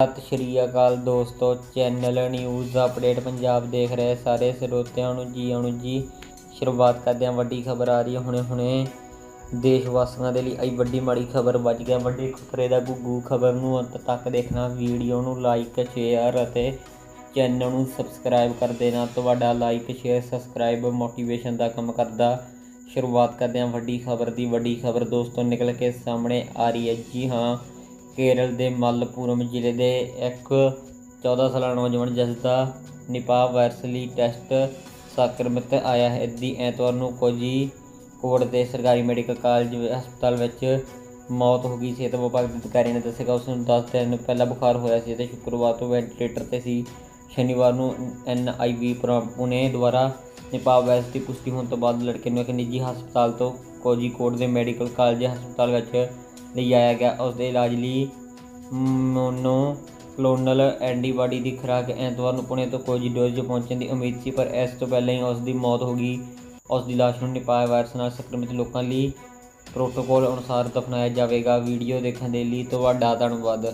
ਸਤਿ ਸ਼੍ਰੀ ਅਕਾਲ ਦੋਸਤੋ channel news update Punjab ਦੇਖ ਰਹੇ ਸਾਰੇ ਸਰੋਤਿਆਂ ਨੂੰ ਜੀ ਆਣੂ ਜੀ। ਸ਼ੁਰੂਆਤ ਕਰਦੇ ਹਾਂ, ਵੱਡੀ ਖਬਰ ਆ ਰਹੀ ਹੈ ਹੁਣੇ ਹੁਣੇ। ਦੇਸ਼ ਵਾਸੀਆਂ ਦੇ ਲਈ ਆਈ ਵੱਡੀ ਮਾੜੀ ਖਬਰ ਵੱਜ ਗਿਆ ਵੱਡੇ ਖਤਰੇ ਦਾ ਗੁੱਗੂ ਖਬਰ ਨੂੰ ਅੰਤ ਤੱਕ ਦੇਖਣਾ ਵੀਡੀਓ ਨੂੰ ਲਾਈਕ ਸ਼ੇਅਰ ਅਤੇ ਚੈਨਲ ਨੂੰ ਸਬਸਕ੍ਰਾਈਬ ਕਰ ਦੇਣਾ। ਤੁਹਾਡਾ ਲਾਈਕ ਸ਼ੇਅਰ ਸਬਸਕ੍ਰਾਈਬ ਮੋਟੀਵੇਸ਼ਨ ਦਾ ਕੰਮ ਕਰਦਾ। ਸ਼ੁਰੂਆਤ ਕਰਦੇ ਹਾਂ ਵੱਡੀ ਖਬਰ ਦੀ। ਵੱਡੀ ਖਬਰ ਦੋਸਤੋ ਨਿਕਲ ਕੇ ਸਾਹਮਣੇ ਆ ਰਹੀ ਹੈ। ਜੀ ਹਾਂ ਕੇਰਲ ਦੇ ਮੱਲਪੁਰਮ ਜ਼ਿਲ੍ਹੇ ਦੇ ਇੱਕ 14 ਸਾਲਾ ਨੌਜਵਾਨ ਜਿਸ ਦਾ ਨਿਪਾਹ ਵਾਇਰਸ ਲਈ ਟੈਸਟ ਸੰਕਰਮਿਤ ਆਇਆ ਹੈ। ਦੀ ਐਤਵਾਰ ਨੂੰ ਕੋਜੀ ਕੋਟ ਦੇ ਸਰਕਾਰੀ ਮੈਡੀਕਲ ਕਾਲਜ ਹਸਪਤਾਲ ਵਿੱਚ ਮੌਤ ਹੋ ਗਈ। ਸਿਹਤ ਵਿਭਾਗ ਦੇ ਅਧਿਕਾਰੀ ਨੇ ਦੱਸਿਆ ਕਿ ਉਸ ਨੂੰ 10 ਦਿਨ ਪਹਿਲਾਂ ਬੁਖਾਰ ਹੋਇਆ ਸੀ ਅਤੇ ਸ਼ੁੱਕਰਵਾਰ ਤੋਂ ਵੈਂਟੀਲੇਟਰ ਤੇ ਸੀ। ਸ਼ਨੀਵਾਰ ਨੂੰ ਐਨਆਈਵੀ ਪੁਣੇ ਦੁਆਰਾ ਨਿਪਾਹ ਵਾਇਰਸ ਦੀ ਪੁਸ਼ਟੀ ਹੋਣ ਤੋਂ ਬਾਅਦ ਲੜਕੇ ਨੂੰ ਇੱਕ ਨਿੱਜੀ ਹਸਪਤਾਲ ਤੋਂ ਕੋਝੀਕੋਡ ਦੇ ਮੈਡੀਕਲ ਕਾਲਜ ਹਸਪਤਾਲ ਵਿੱਚ ਲਿਜਾਇਆ ਗਿਆ। ਉਸ ਦੇ ਇਲਾਜ ਲਈ ਮੋਨੋ ਕਲੋਨਲ ਐਂਟੀਬਾਡੀ ਦੀ ਖੁਰਾਕ ਐਤਵਾਰ ਨੂੰ ਪੁਣੇ ਤੋਂ ਕੋਝੀਡੋਜ਼ ਪਹੁੰਚਣ ਦੀ ਉਮੀਦ ਸੀ, ਪਰ ਇਸ ਤੋਂ ਪਹਿਲਾਂ ਹੀ ਉਸ ਦੀ ਮੌਤ ਹੋ ਗਈ। ਉਸ ਦੀ ਲਾਸ਼ ਨੂੰ ਨਿਪਾਹ ਵਾਇਰਸ ਨਾਲ ਸੰਕਰਮਿਤ ਲੋਕਾਂ ਲਈ ਪ੍ਰੋਟੋਕੋਲ ਅਨੁਸਾਰ ਦਫਨਾਇਆ ਜਾਵੇਗਾ। ਵੀਡੀਓ ਦੇਖਣ ਦੇ ਲਈ ਤੁਹਾਡਾ ਧੰਨਵਾਦ।